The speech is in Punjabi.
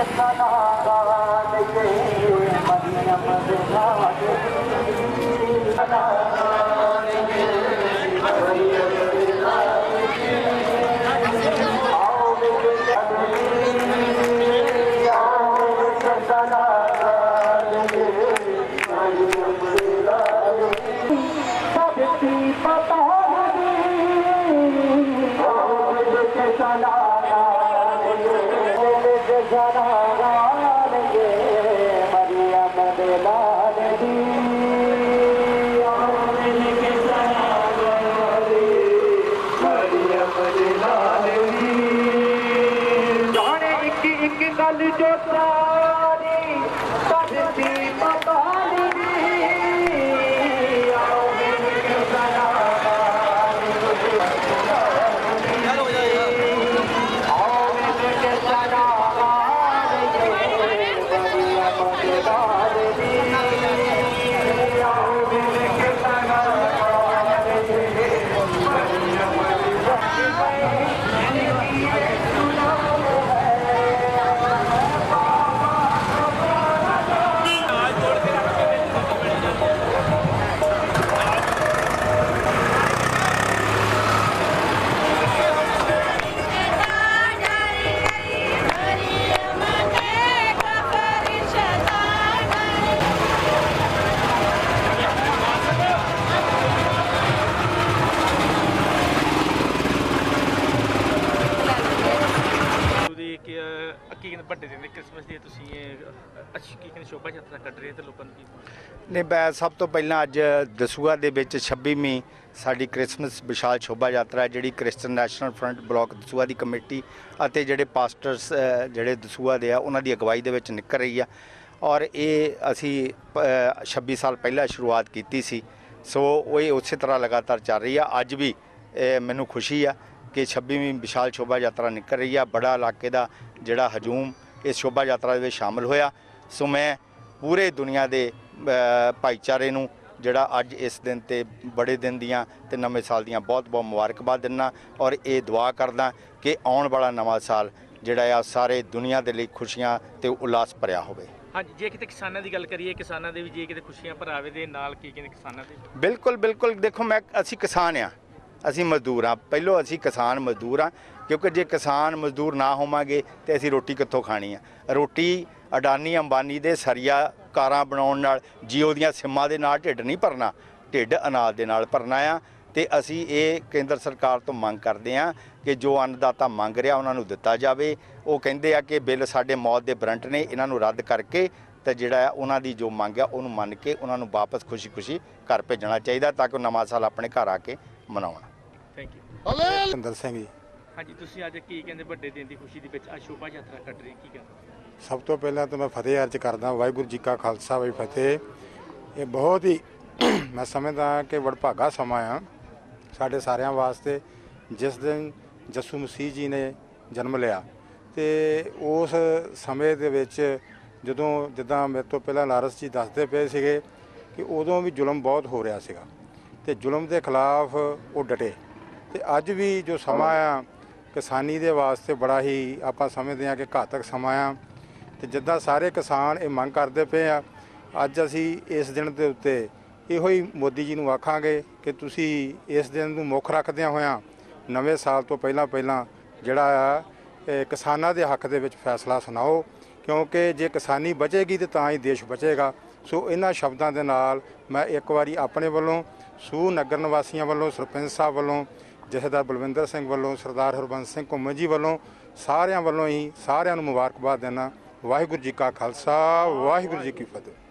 ಜಗನ್ನಾರಾಯಣಕ್ಕೆ Jada. ਵੱਡੇ ਤੁਸੀਂ ਇਹ ਅੱਛੀ ਕੀ ਕਹਿੰਦੇ ਸ਼ੋਭਾ ਯਾਤਰਾ ਕੱਢ ਰਹੇ ਤੇ ਲੋਕਾਂ ਨੂੰ ਕੀ ਨੇ ਮੈਂ ਸਭ ਤੋਂ ਪਹਿਲਾਂ ਅੱਜ ਦਸੂਆ ਦੇ ਵਿੱਚ 26ਵੀਂ ਸਾਡੀ ਕ੍ਰਿਸਮਸ ਵਿਸ਼ਾਲ ਸ਼ੋਭਾ ਯਾਤਰਾ ਹੈ ਜਿਹੜੀ Christian National Front block Dasuya ਦੀ ਕਮੇਟੀ ਅਤੇ ਜਿਹੜੇ ਪਾਸਟਰਸ ਜਿਹੜੇ ਦਸੂਆ ਦੇ ਆ ਉਹਨਾਂ ਦੀ ਅਗਵਾਈ ਦੇ ਵਿੱਚ ਨਿਕਲ ਰਹੀ ਆ। ਔਰ ਇਹ ਅਸੀਂ ਅ, 26 ਸਾਲ ਪਹਿਲਾਂ ਸ਼ੁਰੂਆਤ ਕੀਤੀ ਸੀ। ਸੋ ਉਹ ਇਹ ਉਸੇ ਤਰ੍ਹਾਂ ਲਗਾਤਾਰ ਚੱਲ ਰਹੀ ਆ। ਅੱਜ ਵੀ ਅ, ਮੈਨੂੰ ਖੁਸ਼ੀ ਆ ਕਿ 26ਵੀਂ ਵਿਸ਼ਾਲ ਸ਼ੋਭਾ ਯਾਤਰਾ ਨਿਕਲ ਰਹੀ ਆ। ਬੜਾ ਇਲਾਕੇ ਦਾ ਜਿਹੜਾ ਹਜੂਮ ਇਸ ਸ਼ੋਭਾ ਯਾਤਰਾ ਦੇ ਵਿੱਚ ਸ਼ਾਮਲ ਹੋਇਆ। ਸੋ ਮੈਂ ਪੂਰੇ ਦੁਨੀਆ ਦੇ ਭਾਈਚਾਰੇ ਨੂੰ ਜਿਹੜਾ ਅੱਜ ਇਸ ਦਿਨ ਤੇ ਬੜੇ ਦਿਨ ਦੀਆਂ ਤੇ ਨਵੇਂ ਸਾਲ ਦੀਆਂ ਬਹੁਤ-ਬਹੁਤ ਮੁਬਾਰਕਬਾਦ ਦਿੰਦਾ ਔਰ ਇਹ ਦੁਆ ਕਰਦਾ ਕਿ ਆਉਣ ਵਾਲਾ ਨਵਾਂ ਸਾਲ ਜਿਹੜਾ ਆ ਸਾਰੇ ਦੁਨੀਆ ਦੇ ਲਈ ਖੁਸ਼ੀਆਂ ਤੇ ਉਲਾਸ ਭਰਿਆ ਹੋਵੇ। ਹਾਂਜੀ ਜੇ ਕਿਤੇ ਕਿਸਾਨਾਂ ਦੀ ਗੱਲ ਕਰੀਏ ਕਿਸਾਨਾਂ ਦੇ ਵੀ ਜੇ ਕਿਤੇ ਖੁਸ਼ੀਆਂ ਭਰਾਵੇ ਦੇ ਨਾਲ ਕੀ ਕਹਿੰਦੇ ਕਿਸਾਨਾਂ ਦੇ? ਬਿਲਕੁਲ ਬਿਲਕੁਲ। ਦੇਖੋ ਮੈਂ ਅਸੀਂ ਕਿਸਾਨ ਆ। ਅਸੀਂ ਮਜ਼ਦੂਰ ਆ। ਪਹਿਲੋਂ ਅਸੀਂ ਕਿਸਾਨ ਮਜ਼ਦੂਰ ਆ। ਕਿਉਂਕਿ ਜੇ ਕਿਸਾਨ ਮਜ਼ਦੂਰ ਨਾ ਹੋਵਾਂਗੇ ਤੇ ਅਸੀਂ ਰੋਟੀ ਕਿੱਥੋਂ ਖਾਣੀ ਆ? ਰੋਟੀ ਅਡਾਨੀ ਅੰਬਾਨੀ ਦੇ ਸਰੀਆ ਕਾਰਾਂ ਬਣਾਉਣ ਨਾਲ ਜੀਓ ਦੀਆਂ ਸਿੰਮਾਂ ਦੇ ਨਾਲ ਢਿੱਡ ਨਹੀਂ ਭਰਨਾ ਢਿੱਡ ਅਨਾਜ ਦੇ ਨਾਲ ਭਰਨਾ ਆ। ਤੇ ਅਸੀਂ ਇਹ ਕੇਂਦਰ ਸਰਕਾਰ ਤੋਂ ਮੰਗ ਕਰਦੇ ਆ ਕਿ ਜੋ ਅੰਨਦਾਤਾ ਮੰਗ ਰਿਹਾ ਉਹਨਾਂ ਨੂੰ ਦਿੱਤਾ ਜਾਵੇ। ਉਹ ਕਹਿੰਦੇ ਆ ਕਿ ਬਿੱਲ ਸਾਡੇ ਮੌਤ ਦੇ ਬਰੰਟ ਨੇ ਇਹਨਾਂ ਨੂੰ ਰੱਦ ਕਰਕੇ ਤੇ ਜਿਹੜਾ ਆ ਉਹਨਾਂ ਦੀ ਜੋ ਮੰਗ ਆ ਉਹਨੂੰ ਮੰਨ ਕੇ ਉਹਨਾਂ ਨੂੰ ਵਾਪਸ ਖੁਸ਼ੀ-ਖੁਸ਼ੀ ਘਰ ਭੇਜਣਾ ਚਾਹੀਦਾ ਤਾਂ ਕਿ ਉਹ ਨਵਾਂ ਸਾਲ ਆਪਣੇ ਘਰ ਆ ਕੇ ਮਨਾਉਣ। Thank you Sinder Singh ji. ਹਾਂਜੀ, ਤੁਸੀਂ ਅੱਜ ਕੀ ਕਹਿੰਦੇ ਵੱਡੇ ਦਿਨ ਦੀ ਖੁਸ਼ੀ ਦੇ ਵਿੱਚ ਅੱਜ ਸ਼ੋਭਾ ਯਾਤਰਾ ਕੱਢ ਰਹੇ ਕੀ ਕਹਿੰਦੇ? ਸਭ ਤੋਂ ਪਹਿਲਾਂ ਤਾਂ ਮੈਂ ਫਤਿਹ ਅਰਜ ਕਰਦਾ, ਵਾਹਿਗੁਰੂ ਜੀ ਕਾ ਖਾਲਸਾ, ਵਾਹਿ ਫਤਿਹ। ਇਹ ਬਹੁਤ ਹੀ ਮੈਂ ਸਮਝਦਾ ਕਿ ਵਡਭਾਗਾ ਸਮਾਂ ਆ ਸਾਡੇ ਸਾਰਿਆਂ ਵਾਸਤੇ, ਜਿਸ ਦਿਨ ਜਸੂ ਮਸੀਹ ਜੀ ਨੇ ਜਨਮ ਲਿਆ। ਤੇ ਉਸ ਸਮੇਂ ਦੇ ਵਿੱਚ ਜਦੋਂ, ਜਿੱਦਾਂ ਮੇਰੇ ਤੋਂ ਪਹਿਲਾਂ ਲਾਰਸ ਜੀ ਦੱਸਦੇ ਪਏ ਸੀਗੇ ਕਿ ਉਦੋਂ ਵੀ ਜ਼ੁਲਮ ਬਹੁਤ ਹੋ ਰਿਹਾ ਸੀਗਾ। ਤੇ ਜ਼ੁਲਮ ਦੇ ਖਿਲਾਫ ਉਹ ਡਟੇ। ਤੇ ਅੱਜ ਵੀ ਜੋ ਸਮਾਂ ਆ ਕਿਸਾਨੀ ਦੇ ਵਾਸਤੇ ਬੜਾ ਹੀ ਆਪਾਂ ਸਮਝਦੇ ਹਾਂ ਕਿ ਘਾਤਕ ਸਮਾਂ ਆ ਤੇ ਜਿੱਦਾਂ ਸਾਰੇ ਕਿਸਾਨ ਇਹ ਮੰਗ ਕਰਦੇ ਪਏ ਆ, ਅੱਜ ਅਸੀਂ ਇਸ ਦਿਨ ਦੇ ਉੱਤੇ ਇਹੋ ਹੀ ਮੋਦੀ ਜੀ ਨੂੰ ਆਖਾਂਗੇ ਕਿ ਤੁਸੀਂ ਇਸ ਦਿਨ ਨੂੰ ਮੁੱਖ ਰੱਖਦਿਆਂ ਹੋਇਆਂ ਨਵੇਂ ਸਾਲ ਤੋਂ ਪਹਿਲਾਂ ਪਹਿਲਾਂ ਜਿਹੜਾ ਆ, ਇਹ ਕਿਸਾਨਾਂ ਦੇ ਹੱਕ ਦੇ ਵਿੱਚ ਫੈਸਲਾ ਸੁਣਾਓ, ਕਿਉਂਕਿ ਜੇ ਕਿਸਾਨੀ ਬਚੇਗੀ ਤੇ ਤਾਂ ਹੀ ਦੇਸ਼ ਬਚੇਗਾ। ਸੋ ਇਹਨਾਂ ਸ਼ਬਦਾਂ ਦੇ ਨਾਲ ਮੈਂ ਇੱਕ ਵਾਰੀ ਆਪਣੇ ਵੱਲੋਂ ਸੂ ਨਗਰ ਨਿਵਾਸੀਆਂ ਵੱਲੋਂ, ਸਰਪੰਚ ਸਾਹਿਬ ਵੱਲੋਂ ਜਥੇਦਾਰ ਬਲਵਿੰਦਰ ਸਿੰਘ ਵੱਲੋਂ, ਸਰਦਾਰ ਹਰਬੰਸ ਸਿੰਘ ਘੁੰਮਣ ਜੀ ਵੱਲੋਂ ਸਾਰਿਆਂ ਵੱਲੋਂ ਹੀ ਸਾਰਿਆਂ ਨੂੰ ਮੁਬਾਰਕਬਾਦ ਦੇਣਾ। ਵਾਹਿਗੁਰੂ ਜੀ ਕਾ ਖਾਲਸਾ, ਵਾਹਿਗੁਰੂ ਜੀ ਕੀ ਫਤਿਹ।